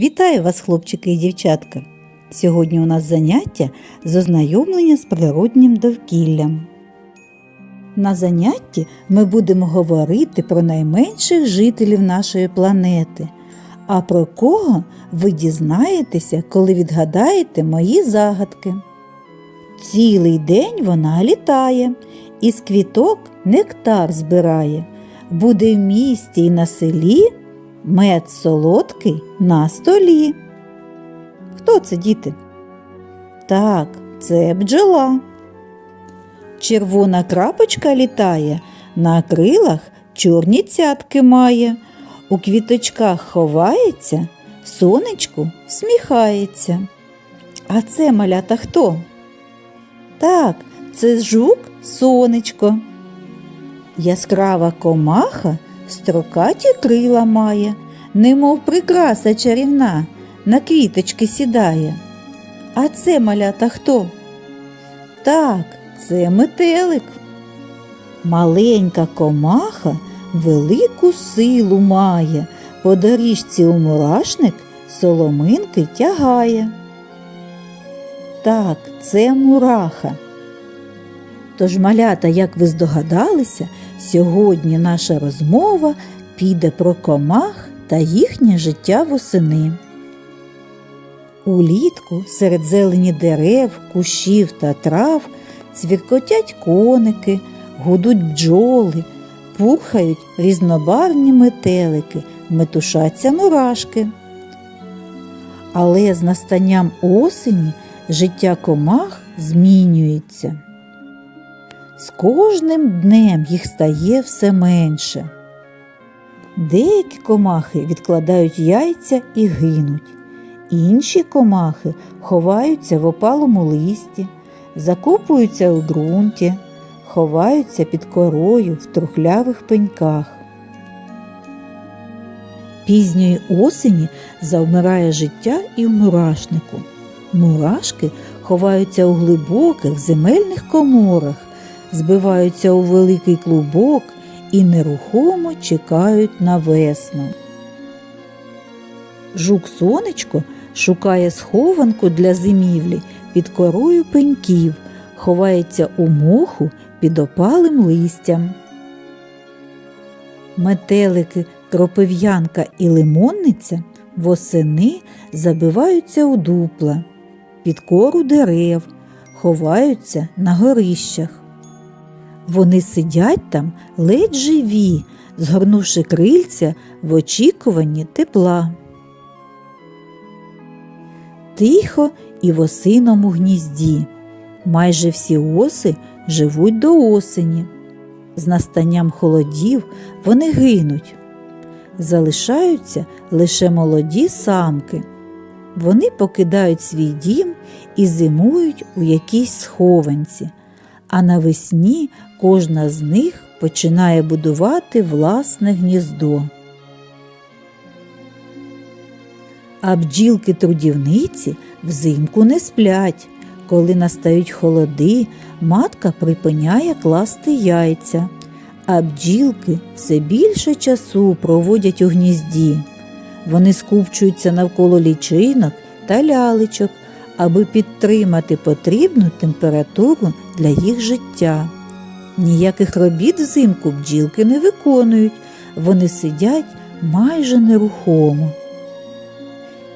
Вітаю вас, хлопчики і дівчатка! Сьогодні у нас заняття з ознайомлення з природнім довкіллям. На занятті ми будемо говорити про найменших жителів нашої планети. А про кого ви дізнаєтеся, коли відгадаєте мої загадки. Цілий день вона літає, із квіток нектар збирає, буде в місті й на селі мед солодкий на столі. Хто це, діти? Так, це бджола. Червона крапочка літає, на крилах чорні цятки має, у квіточках ховається, сонечку сміхається. А це малята хто? Так, це жук сонечко. Яскрава комаха строкаті крила має, немов прикраса чарівна, на квіточки сідає. А це малята хто? Так, це метелик. Маленька комаха велику силу має, по доріжці у мурашник соломинки тягає. Так, це мураха. Тож, малята, як ви здогадалися, сьогодні наша розмова піде про комах та їхнє життя восени. Улітку серед зелені дерев, кущів та трав цвіркотять коники, гудуть бджоли, пурхають різнобарвні метелики, метушаться мурашки. Але з настанням осені життя комах змінюється. З кожним днем їх стає все менше. Деякі комахи відкладають яйця і гинуть, інші комахи ховаються в опалому листі, закопуються у ґрунті, ховаються під корою в трухлявих пеньках. Пізньої осені завмирає життя і в мурашнику. Мурашки ховаються у глибоких земельних коморах, збиваються у великий клубок і нерухомо чекають на весну. Жук сонечко шукає схованку для зимівлі під корою пеньків, ховається у моху під опалим листям. Метелики, кропив'янка і лимонниця восени забиваються у дупла, під кору дерев, ховаються на горищах. Вони сидять там ледь живі, згорнувши крильця в очікуванні тепла. Тихо і в осиному гнізді. Майже всі оси живуть до осені. З настанням холодів вони гинуть. Залишаються лише молоді самки. Вони покидають свій дім і зимують у якійсь схованці, а навесні кожна з них починає будувати власне гніздо. А бджілки-трудівниці взимку не сплять. Коли настають холоди, матка припиняє класти яйця, а бджілки все більше часу проводять у гнізді. Вони скупчуються навколо лічинок та лялечок, аби підтримати потрібну температуру для їх життя. Ніяких робіт взимку бджілки не виконують, вони сидять майже нерухомо.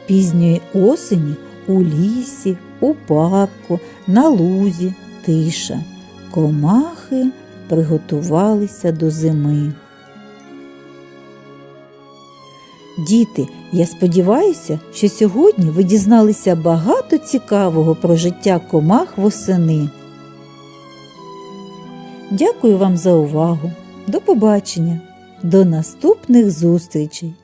Пізньої осені у лісі, у парку, на лузі тиша. Комахи приготувалися до зими. Діти, я сподіваюся, що сьогодні ви дізналися багато цікавого про життя комах восени. Дякую вам за увагу. До побачення, до наступних зустрічей!